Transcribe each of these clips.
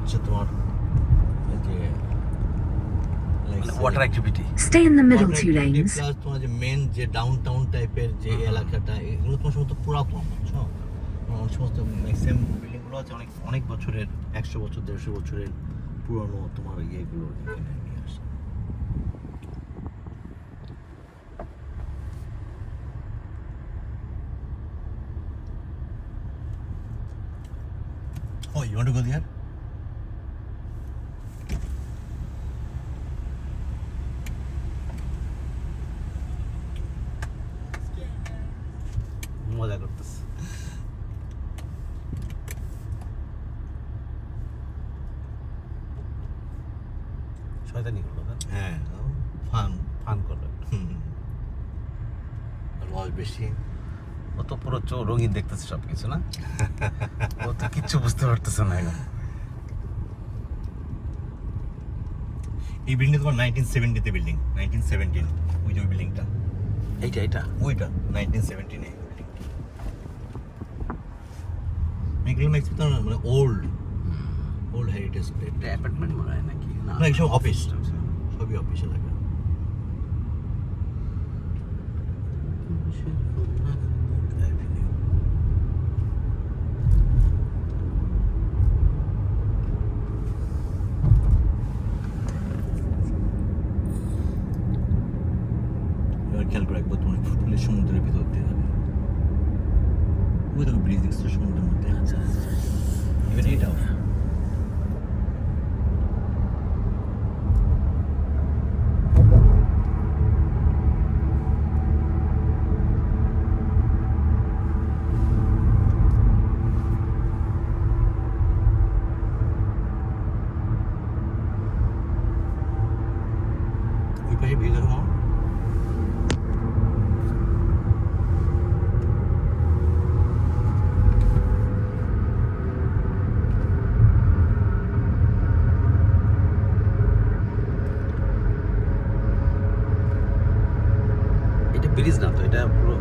হচ্ছে তোমার water activity stay in the middle to plus তোমার যে মেন যে ডাউনটাউন টাইপের যে uh-huh. এলাকাটা এগুলো তোমার সমস্ত পুরাতন বুঝছ? সমস্ত ম্যাক্সিমাম বিল্ডিংগুলো আছে অনেক অনেক বছরের একশো বছর দেড়শো বছরের পুরনো তোমার ইয়েগুলো এখানে নিয়ে Oh, you want to go there? না হ্যাঁ ফান ফান করল লস বেশি। ও তো পুরো চো রঙিন দেখতেছে সব কিছু না? ও তো কিচ্ছু বুঝতে পারতেছে না এখন। এই বিল্ডিং তোমার নাইনটিন সেভেন্টিতে বিল্ডিং নাইনটিন সেভেন্টিন ওই যে ওই বিল্ডিংটা এইটা এইটা? ওইটা নাইনটিন সেভেন্টিনে এগুলো তো মানে ওল্ড ওল্ড হেরিটেজ অ্যাপার্টমেন্ট মনে হয় নাকি? না না সব অফিস সবই অফিস এলাকা এবার খেয়াল করে একবার তোমার ফুটবলে সমুদ্রের ভিতর দিয়ে যাবে। ওই দেখো ব্রিজ দেখছ সমুদ্রের মধ্যে? আচ্ছা এবার এটাও পাশে ব্রিজ দেখো ব্রিজ না তো এটা পুরো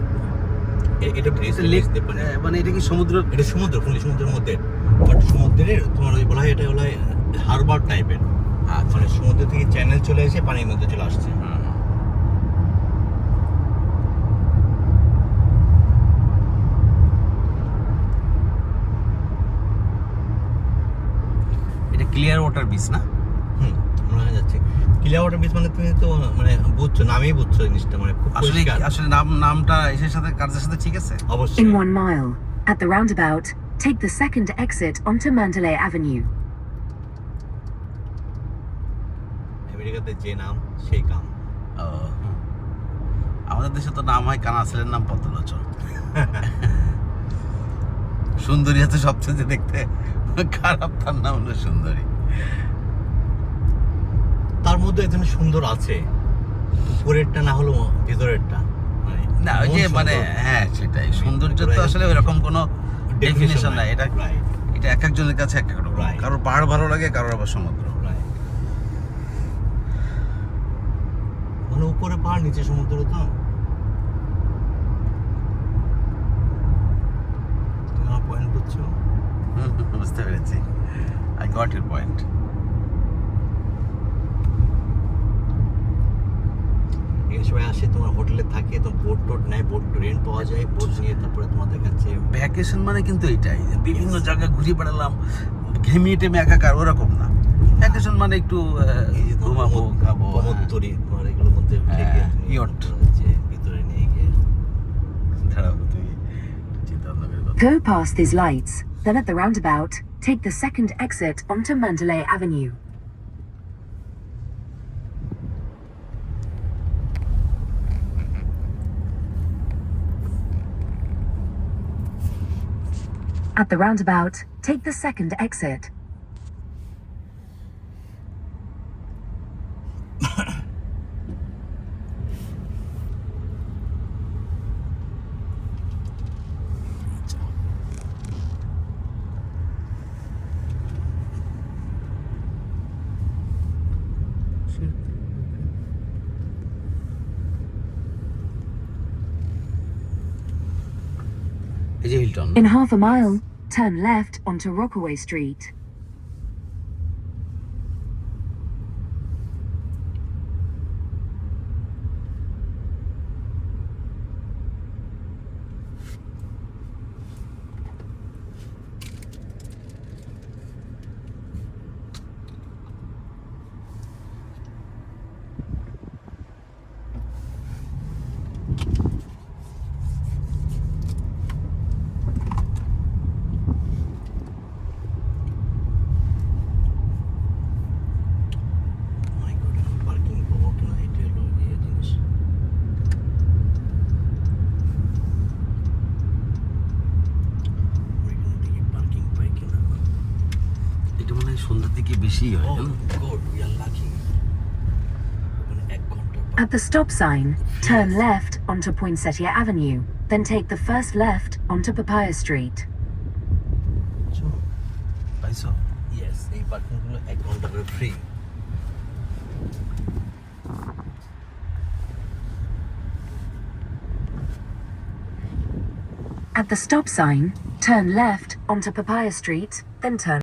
এটা ব্রিজ এটা লেক মানে এটা কি সমুদ্র? এটা সমুদ্র ফুলি সমুদ্রের মধ্যে। বাট সমুদ্রের তোমার ওই বলা হয় এটা বলা হয় হারবার টাইপের মানে সমুদ্র থেকে চ্যানেল চলে এসে পানির মধ্যে চলে আসছে। এটা ক্লিয়ার ওয়াটার বিচ না? হুম মনে যাচ্ছে। ক্লিয়ার ওয়াটার বিচ মানে তুমি তো মানে বুঝছ নামেই বুঝছ জিনিসটা মানে খুব আসলে আসলে নাম নামটা এসের সাথে কাজের সাথে ঠিক আছে? অবশ্যই। In one mile, at the roundabout, take the second exit onto Mandalay Avenue. আমেরিকাতে যে নাম সেই কাম। আমাদের দেশে তো নাম হয় কানা ছেলের নাম পদ্মলোচন। সুন্দরী আছে সবচেয়ে দেখতে। খারাপ তার নাম হলো সুন্দরী। তার মধ্যে একজন সুন্দর আছে। উপরেরটা না হলো ভিতরেরটা। মানে না ওই যে মানে হ্যাঁ সেটাই। সৌন্দর্য তো আসলে ওইরকম কোনো ডেফিনেশন নাই। এটা এটা এক একজনের কাছে এক এক রকম। কারোর পাহাড় ভালো লাগে কারোর আবার সমুদ্র মানে উপরে পাহাড় নিচে সমুদ্র তো। পয়েন্ট বুঝছ? বুঝতে পেরেছি। আই গট ইউর পয়েন্ট এই সবাই আসে তোমার হোটেলে থাকে তো বোট টোট নেয় বোট রেন্ট পাওয়া যায় বোট নিয়ে তারপরে তোমার দেখাচ্ছে ভ্যাকেশন মানে কিন্তু এটাই। বিভিন্ন জায়গায় ঘুরে বেড়ালাম ঘেমিয়ে টেমে একাকার ওরকম ভ্যাকেশন মানে একটু আহ, এই যে তোমার ঘুমাবো প্রমোদ- খাবো হ্যাঁ। প্রমোদতরী তোমার এগুলোর মধ্যে হ্যাঁ, থেকে তুমি yacht। যে ভিতরে নিয়ে গিয়ে দাঁড়াও, তুমি চিন্তা ভাবনা করে কথা Go past these lights, then at the roundabout, take the second exit onto Mandalay Avenue. At the roundabout, take the second exit. এই যে Hilton In half a mile, turn left onto Rockaway Street. ঘন্টার পর- At the stop sign, turn left onto Poinsettia Avenue, then take the first left onto Papaya Street. বুঝছো? পাইছো Yes, এই পার্কিংগুলো এক ঘন্টা করে free At the stop sign, turn left onto Papaya Street, then turn